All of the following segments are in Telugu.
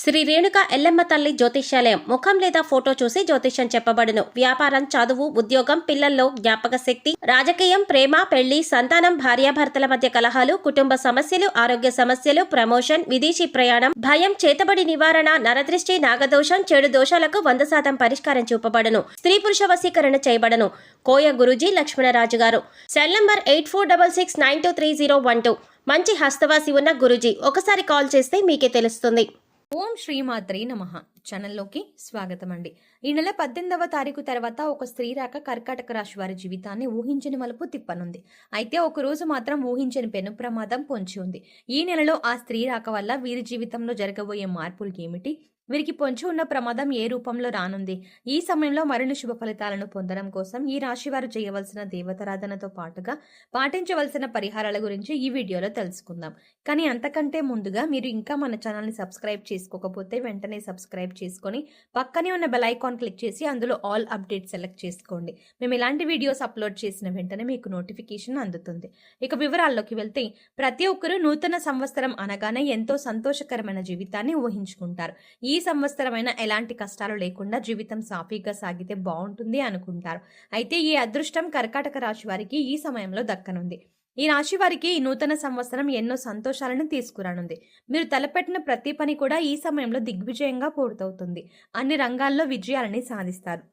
శ్రీ రేణుక ఎల్లమ్మ తల్లి జ్యోతిష్యాలయం ముఖం లేదా ఫోటో చూసి జ్యోతిష్యం చెప్పబడును. వ్యాపారం చదువు ఉద్యోగం పిల్లల్లో జ్ఞాపక శక్తి రాజకీయం ప్రేమ పెళ్ళి సంతానం భార్యాభర్తల మధ్య కలహాలు కుటుంబ సమస్యలు ఆరోగ్య సమస్యలు ప్రమోషన్ విదేశీ ప్రయాణం భయం చేతబడి నివారణ నరదృష్టి నాగదోషం చెడు దోషాలకు వంద శాతం పరిష్కారం చూపబడును. స్త్రీ పురుష వశీకరణ చేయబడను. కోయ గురుజీ లక్ష్మణరాజు గారు. Cell number eight four double six nine two three zero one two. మంచి హస్తవాసి ఉన్న గురుజీ ఒకసారి కాల్ చేస్తే మీకే తెలుస్తుంది. ఓం శ్రీమాత్రే నమ. ఛానల్లోకి స్వాగతం అండి ఈ నెల పద్దెనిమిదవ తారీఖు తర్వాత ఒక స్త్రీ రాక కర్కాటక రాశి వారి జీవితాన్ని ఊహించని మలుపు తిప్పనుంది. అయితే ఒక రోజు మాత్రం ఊహించని పెను ప్రమాదం పొంచి ఉంది. ఈ నెలలో ఆ స్త్రీ రాక వల్ల వీరి జీవితంలో జరగబోయే మార్పులు ఏమిటి? వీరికి పొంచి ఉన్న ప్రమాదం ఏ రూపంలో రానుంది? ఈ సమయంలో మరిన్ని శుభ ఫలితాలను పొందడం కోసం ఈ రాశివారు చేయవలసిన దేవతారాధనతో పాటుగా పాటించవలసిన పరిహారాల గురించి ఈ వీడియోలో తెలుసుకుందాం. కానీ అంతకంటే ముందుగా మీరు ఇంకా మన ఛానల్ని సబ్స్క్రైబ్ చేసుకోకపోతే వెంటనే సబ్స్క్రైబ్ చేసుకొని పక్కనే ఉన్న బెల్ ఐకాన్ క్లిక్ చేసి అందులో ఆల్ అప్డేట్ సెలెక్ట్ చేసుకోండి. మేము ఇలాంటి వీడియోస్ అప్లోడ్ చేసిన వెంటనే మీకు నోటిఫికేషన్ అందుతుంది. ఇక వివరాల్లోకి వెళ్తే ప్రతి ఒక్కరూ నూతన సంవత్సరం అనగానే ఎంతో సంతోషకరమైన జీవితాన్ని ఊహించుకుంటారు. ఈ సంవత్సరమైన ఎలాంటి కష్టాలు లేకుండా జీవితం సాఫీగా సాగితే బాగుంటుంది అనుకుంటారు. అయితే ఈ అదృష్టం కర్కాటక రాశి వారికి ఈ సమయంలో దక్కనుంది. ఈ రాశి వారికి ఈ నూతన సంవత్సరం ఎన్నో సంతోషాలను తీసుకురానుంది. మీరు తలపెట్టిన ప్రతి పని కూడా ఈ సమయంలో దిగ్విజయంగా పూర్తవుతుంది. అన్ని రంగాల్లో విజయాలని సాధిస్తారు.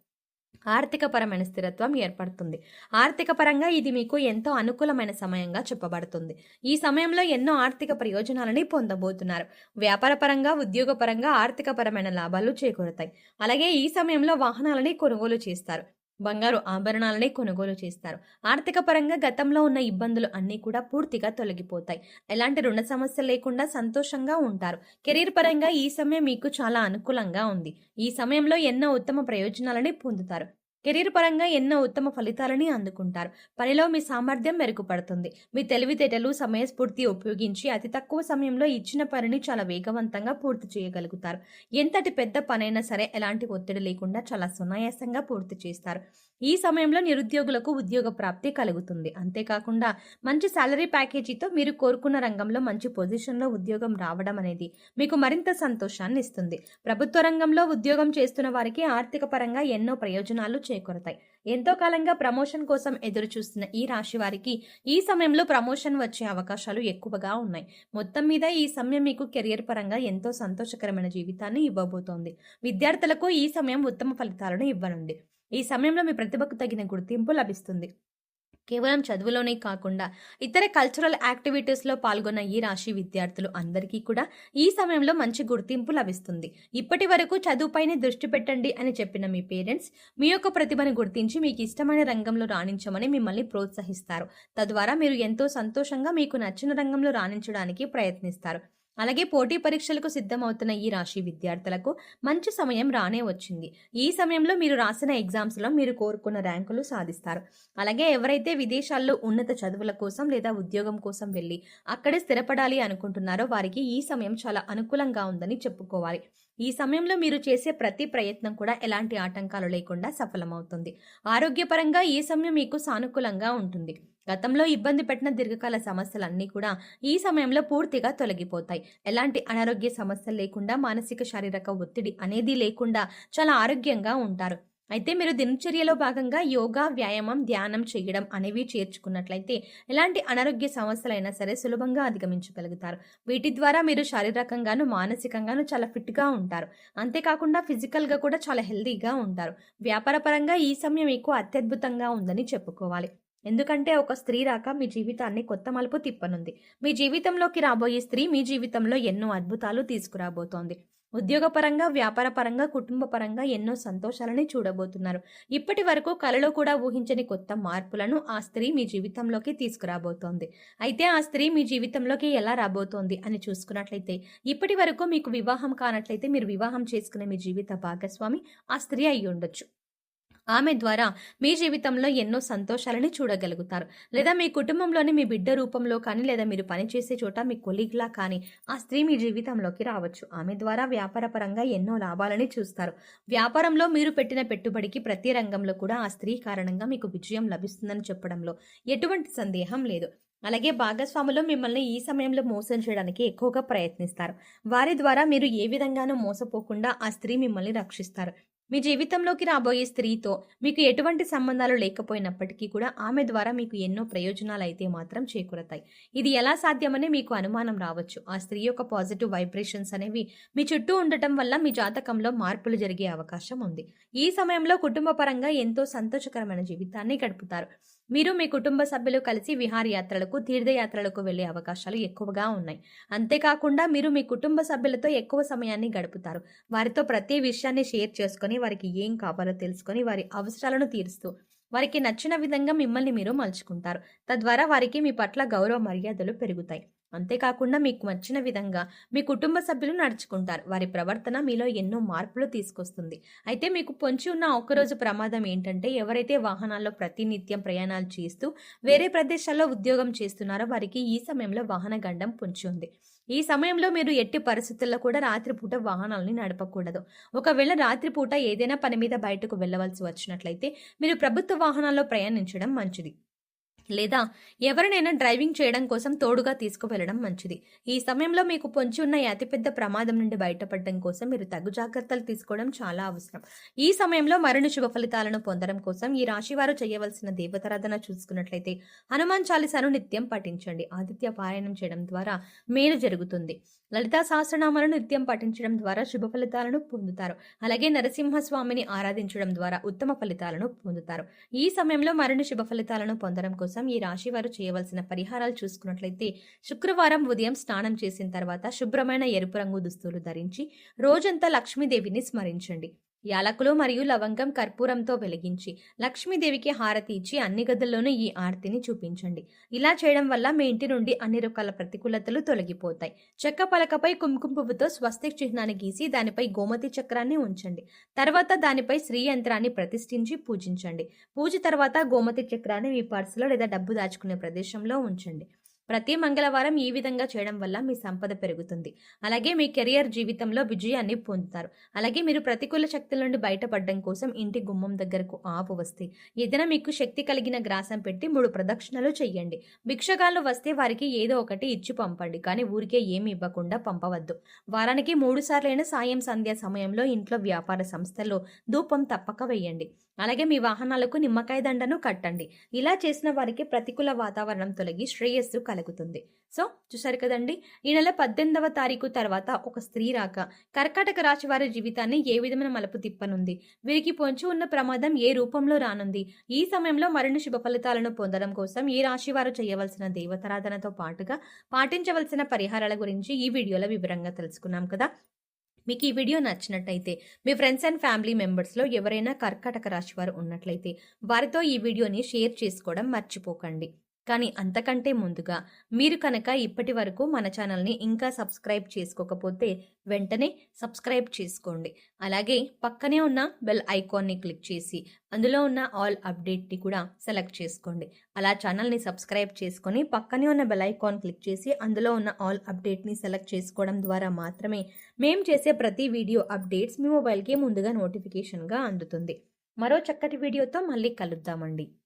ఆర్థికపరమైన స్థిరత్వం ఏర్పడుతుంది. ఆర్థికపరంగా ఇది మీకు ఎంతో అనుకూలమైన సమయంగా చెప్పబడుతుంది. ఈ సమయంలో ఎన్నో ఆర్థిక ప్రయోజనాలని పొందబోతున్నారు. వ్యాపార పరంగా ఆర్థికపరమైన లాభాలు చేకూరుతాయి. అలాగే ఈ సమయంలో వాహనాలని కొనుగోలు చేస్తారు. బంగారు ఆభరణాలనే కొనుగోలు చేస్తారు. ఆర్థిక పరంగా గతంలో ఉన్న ఇబ్బందులు అన్నీ కూడా పూర్తిగా తొలగిపోతాయి. ఎలాంటి రుణ సమస్య లేకుండా సంతోషంగా ఉంటారు. కెరీర్ పరంగా ఈ సమయం మీకు చాలా అనుకూలంగా ఉంది. ఈ సమయంలో ఎన్నో ఉత్తమ ప్రయోజనాలని పొందుతారు. కెరీర్ పరంగా ఎన్నో ఉత్తమ ఫలితాలని అందుకుంటారు. పనిలో మీ సామర్థ్యం మెరుగుపడుతుంది. మీ తెలివితేటలు సమయస్ఫూర్తి ఉపయోగించి అతి తక్కువ సమయంలో ఇచ్చిన పనిని చాలా వేగవంతంగా పూర్తి చేయగలుగుతారు. ఎంతటి పెద్ద పనైనా సరే ఎలాంటి ఒత్తిడి లేకుండా చాలా సునాయాసంగా పూర్తి చేస్తారు. ఈ సమయంలో నిరుద్యోగులకు ఉద్యోగ ప్రాప్తి కలుగుతుంది. అంతేకాకుండా మంచి శాలరీ ప్యాకేజీతో మీరు కోరుకున్న రంగంలో మంచి పొజిషన్లో ఉద్యోగం రావడం అనేది మీకు మరింత సంతోషాన్ని ఇస్తుంది. ప్రభుత్వ రంగంలో ఉద్యోగం చేస్తున్న వారికి ఆర్థిక పరంగా ఎన్నో ప్రయోజనాలు చేకూరతాయి. ఎంతో కాలంగా ప్రమోషన్ కోసం ఎదురు చూస్తున్న ఈ రాశి వారికి ఈ సమయంలో ప్రమోషన్ వచ్చే అవకాశాలు ఎక్కువగా ఉన్నాయి. మొత్తం మీద ఈ సమయం మీకు కెరియర్ పరంగా ఎంతో సంతోషకరమైన జీవితాన్ని ఇవ్వబోతోంది. విద్యార్థులకు ఈ సమయం ఉత్తమ ఫలితాలను ఇవ్వనుంది. ఈ సమయంలో మీ ప్రతిభకు తగిన గుర్తింపు లభిస్తుంది. కేవలం చదువులోనే కాకుండా ఇతర కల్చరల్ యాక్టివిటీస్లో పాల్గొన్న ఈ రాశి విద్యార్థులు అందరికీ కూడా ఈ సమయంలో మంచి గుర్తింపు లభిస్తుంది. ఇప్పటి వరకు చదువుపైనే దృష్టి పెట్టండి అని చెప్పిన మీ పేరెంట్స్ మీ యొక్క ప్రతిభను గుర్తించి మీకు ఇష్టమైన రంగంలో రాణించమని మిమ్మల్ని ప్రోత్సహిస్తారు. తద్వారా మీరు ఎంతో సంతోషంగా మీకు నచ్చిన రంగంలో రాణించడానికి ప్రయత్నిస్తారు. అలాగే పోటీ పరీక్షలకు సిద్ధమవుతున్న ఈ రాశి విద్యార్థులకు మంచి సమయం రానే వచ్చింది. ఈ సమయంలో మీరు రాసిన ఎగ్జామ్స్లో మీరు కోరుకున్న ర్యాంకులు సాధిస్తారు. అలాగే ఎవరైతే విదేశాల్లో ఉన్నత చదువుల కోసం లేదా ఉద్యోగం కోసం వెళ్ళి అక్కడే స్థిరపడాలి అనుకుంటున్నారో వారికి ఈ సమయం చాలా అనుకూలంగా ఉందని చెప్పుకోవాలి. ఈ సమయంలో మీరు చేసే ప్రతి ప్రయత్నం కూడా ఎలాంటి ఆటంకాలు లేకుండా సఫలమవుతుంది. ఆరోగ్యపరంగా ఈ సమయం మీకు సానుకూలంగా ఉంటుంది. గతంలో ఇబ్బంది పెట్టిన దీర్ఘకాల సమస్యలన్నీ కూడా ఈ సమయంలో పూర్తిగా తొలగిపోతాయి. ఎలాంటి అనారోగ్య సమస్యలు లేకుండా మానసిక శారీరక ఒత్తిడి అనేది లేకుండా చాలా ఆరోగ్యంగా ఉంటారు. అయితే మీరు దినచర్యలో భాగంగా యోగా వ్యాయామం ధ్యానం చేయడం అనేవి చేర్చుకున్నట్లయితే ఎలాంటి అనారోగ్య సమస్యలైనా సరే సులభంగా అధిగమించగలుగుతారు. వీటి ద్వారా మీరు శారీరకంగాను మానసికంగాను చాలా ఫిట్గా ఉంటారు. అంతేకాకుండా ఫిజికల్గా కూడా చాలా హెల్దీగా ఉంటారు. వ్యాపారపరంగా ఈ సమయం ఎక్కువ అత్యద్భుతంగా ఉందని చెప్పుకోవాలి. ఎందుకంటే ఒక స్త్రీ రాక మీ జీవితాన్ని కొత్త మలుపు తిప్పనుంది. మీ జీవితంలోకి రాబోయే స్త్రీ మీ జీవితంలో ఎన్నో అద్భుతాలు తీసుకురాబోతోంది. ఉద్యోగపరంగా వ్యాపారపరంగా కుటుంబ పరంగా ఎన్నో సంతోషాలని చూడబోతున్నారు. ఇప్పటి వరకు కలలో కూడా ఊహించని కొత్త మార్పులను ఆ స్త్రీ మీ జీవితంలోకి తీసుకురాబోతోంది. అయితే ఆ స్త్రీ మీ జీవితంలోకి ఎలా రాబోతోంది అని చూసుకున్నట్లయితే ఇప్పటి వరకు మీకు వివాహం కానట్లయితే మీరు వివాహం చేసుకునే మీ జీవిత భాగస్వామి ఆ స్త్రీ అయి ఉండొచ్చు ఆమె ద్వారా మీ జీవితంలో ఎన్నో సంతోషాలని చూడగలుగుతారు. లేదా మీ కుటుంబంలోని మీ బిడ్డ రూపంలో కానీ లేదా మీరు పనిచేసే చోట మీ కొలీగ్లా కానీ ఆ స్త్రీ మీ జీవితంలోకి రావచ్చు. ఆమె ద్వారా వ్యాపారపరంగా ఎన్నో లాభాలని చూస్తారు. వ్యాపారంలో మీరు పెట్టిన పెట్టుబడికి ప్రతి రంగంలో కూడా ఆ స్త్రీ కారణంగా మీకు విజయం లభిస్తుందని చెప్పడంలో ఎటువంటి సందేహం లేదు. అలాగే భాగస్వాములు మిమ్మల్ని ఈ సమయంలో మోసం చేయడానికి ఎక్కువగా ప్రయత్నిస్తారు. వారి ద్వారా మీరు ఏ విధంగానూ మోసపోకుండా ఆ స్త్రీ మిమ్మల్ని రక్షిస్తారు. మీ జీవితంలోకి రాబోయే స్త్రీతో మీకు ఎటువంటి సంబంధాలు లేకపోయినప్పటికీ కూడా ఆమె ద్వారా మీకు ఎన్నో ప్రయోజనాలు అయితే మాత్రం చేకూరతాయి. ఇది ఎలా సాధ్యమని మీకు అనుమానం రావచ్చు. ఆ స్త్రీ యొక్క పాజిటివ్ వైబ్రేషన్స్ అనేవి మీ చుట్టూ ఉండటం వల్ల మీ జాతకంలో మార్పులు జరిగే అవకాశం ఉంది. ఈ సమయంలో కుటుంబ పరంగా ఎంతో సంతోషకరమైన జీవితాన్ని గడుపుతారు. మీరు మీ కుటుంబ సభ్యులు కలిసి విహారయాత్రలకు తీర్థయాత్రలకు వెళ్ళే అవకాశాలు ఎక్కువగా ఉన్నాయి. అంతేకాకుండా మీరు మీ కుటుంబ సభ్యులతో ఎక్కువ సమయాన్ని గడుపుతారు. వారితో ప్రతి విషయాన్ని షేర్ చేసుకొని వారికి ఏం కావాలో తెలుసుకొని వారి అవసరాలను తీరుస్తూ వారికి నచ్చిన విధంగా మిమ్మల్ని మీరు మలుచుకుంటారు. తద్వారా వారికి మీ పట్ల గౌరవ మర్యాదలు పెరుగుతాయి. అంతేకాకుండా మీకు నచ్చిన విధంగా మీ కుటుంబ సభ్యులు నడుచుకుంటారు. వారి ప్రవర్తన మీలో ఎన్నో మార్పులు తీసుకొస్తుంది. అయితే మీకు పొంచి ఉన్న ఒకరోజు ప్రమాదం ఏంటంటే ఎవరైతే వాహనాల్లో ప్రతినిత్యం ప్రయాణాలు చేస్తూ వేరే ప్రదేశాల్లో ఉద్యోగం చేస్తున్నారో వారికి ఈ సమయంలో వాహన గండం పొంచి ఉంది. ఈ సమయంలో మీరు ఎట్టి పరిస్థితుల్లో కూడా రాత్రిపూట వాహనాలని నడపకూడదు. ఒకవేళ రాత్రిపూట ఏదైనా పని మీద బయటకు వెళ్ళవలసి వచ్చినట్లయితే మీరు ప్రభుత్వ వాహనాల్లో ప్రయాణించడం మంచిది. లేదా ఎవరినైనా డ్రైవింగ్ చేయడం కోసం తోడుగా తీసుకువెళ్ళడం మంచిది. ఈ సమయంలో మీకు పొంచి ఉన్న అతిపెద్ద ప్రమాదం నుండి బయటపడడం కోసం మీరు తగు జాగ్రత్తలు తీసుకోవడం చాలా అవసరం. ఈ సమయంలో మరిన్ని శుభ ఫలితాలను పొందడం కోసం ఈ రాశివారు చేయవలసిన దేవతారాధన చూసుకున్నట్లయితే హనుమాన్ చాలీసాను నిత్యం పఠించండి. ఆదిత్య పారాయణం చేయడం ద్వారా మేలు జరుగుతుంది. లలితా సహస్రనామాలను నిత్యం పఠించడం ద్వారా శుభ ఫలితాలను పొందుతారు. అలాగే నరసింహస్వామిని ఆరాధించడం ద్వారా ఉత్తమ ఫలితాలను పొందుతారు. ఈ సమయంలో మరిన్ని శుభ ఫలితాలను పొందడం కోసం ఈ రాశి వారు చేయవలసిన పరిహారాలు చూసుకున్నట్లయితే శుక్రవారం ఉదయం స్నానం చేసిన తర్వాత శుభ్రమైన ఎరుపు రంగు దుస్తులు ధరించి రోజంతా లక్ష్మీదేవిని స్మరించండి. యాలకులు మరియు లవంగం కర్పూరంతో వెలిగించి లక్ష్మీదేవికి హారతి ఇచ్చి అన్ని గదుల్లోనూ ఈ ఆరతిని చూపించండి. ఇలా చేయడం వల్ల మీ ఇంటి నుండి అన్ని రకాల ప్రతికూలతలు తొలగిపోతాయి. చెక్క పలకపై కుంకుమ పువ్వుతో స్వస్తిక్ చిహ్నాన్ని గీసి దానిపై గోమతి చక్రాన్ని ఉంచండి. తర్వాత దానిపై శ్రీ యంత్రాన్ని ప్రతిష్ఠించి పూజించండి. పూజ తర్వాత గోమతి చక్రాన్ని మీ పర్సులో లేదా డబ్బు దాచుకునే ప్రదేశంలో ఉంచండి. ప్రతి మంగళవారం ఈ విధంగా చేయడం వల్ల మీ సంపద పెరుగుతుంది. అలాగే మీ కెరియర్ జీవితంలో విజయాన్ని పొందుతారు. అలాగే మీరు ప్రతికూల శక్తుల నుండి బయటపడడం కోసం ఇంటి గుమ్మం దగ్గరకు ఆపు వస్తే ఏదైనా మీకు శక్తి కలిగిన గ్రాసం పెట్టి మూడు ప్రదక్షిణలు చెయ్యండి. భిక్షగాళ్ళు వస్తే వారికి ఏదో ఒకటి ఇచ్చి పంపండి. కానీ ఊరికే ఏమి ఇవ్వకుండా పంపవద్దు. వారానికి మూడు సార్లైన సాయం సంధ్యా సమయంలో ఇంట్లో వ్యాపార సంస్థల్లో ధూపం తప్పక వేయండి. అలాగే మీ వాహనాలకు నిమ్మకాయ దండను కట్టండి. ఇలా చేసిన వారికి ప్రతికూల వాతావరణం తొలగి శ్రేయస్సు కలుగుతుంది. సో చూసారు కదండి ఈ నెల పద్దెనిమిదవ తారీఖు తర్వాత ఒక స్త్రీ రాక కర్కాటక రాశి వారి జీవితాన్ని ఏ విధమైన మలుపు తిప్పనుంది? వీరికి పొంచి ఉన్న ప్రమాదం ఏ రూపంలో రానుంది? ఈ సమయంలో మరిన్ని శుభ ఫలితాలను పొందడం కోసం ఈ రాశి వారు చేయవలసిన దేవతారాధనతో పాటుగా పాటించవలసిన పరిహారాల గురించి ఈ వీడియోలో వివరంగా తెలుసుకున్నాం కదా. మీకు ఈ వీడియో నచ్చినట్టయితే మీ ఫ్రెండ్స్ అండ్ ఫ్యామిలీ మెంబర్స్లో ఎవరైనా కర్కాటక రాశి వారు ఉన్నట్లయితే వారితో ఈ వీడియోని షేర్ చేసుకోవడం మర్చిపోకండి. కానీ అంతకంటే ముందుగా మీరు కనుక ఇప్పటి వరకు మన ఛానల్ని ఇంకా సబ్స్క్రైబ్ చేసుకోకపోతే వెంటనే సబ్స్క్రైబ్ చేసుకోండి. అలాగే పక్కనే ఉన్న బెల్ ఐకాన్ని క్లిక్ చేసి అందులో ఉన్న ఆల్ అప్డేట్ని కూడా సెలెక్ట్ చేసుకోండి. అలా ఛానల్ని సబ్స్క్రైబ్ చేసుకొని పక్కనే ఉన్న బెల్ ఐకాన్ క్లిక్ చేసి అందులో ఉన్న ఆల్ అప్డేట్ని సెలెక్ట్ చేసుకోవడం ద్వారా మాత్రమే మేము చేసే ప్రతి వీడియో అప్డేట్స్ మీ మొబైల్కి ముందుగా నోటిఫికేషన్గా అందుతుంది. మరో చక్కటి వీడియోతో మళ్ళీ కలుద్దామండి.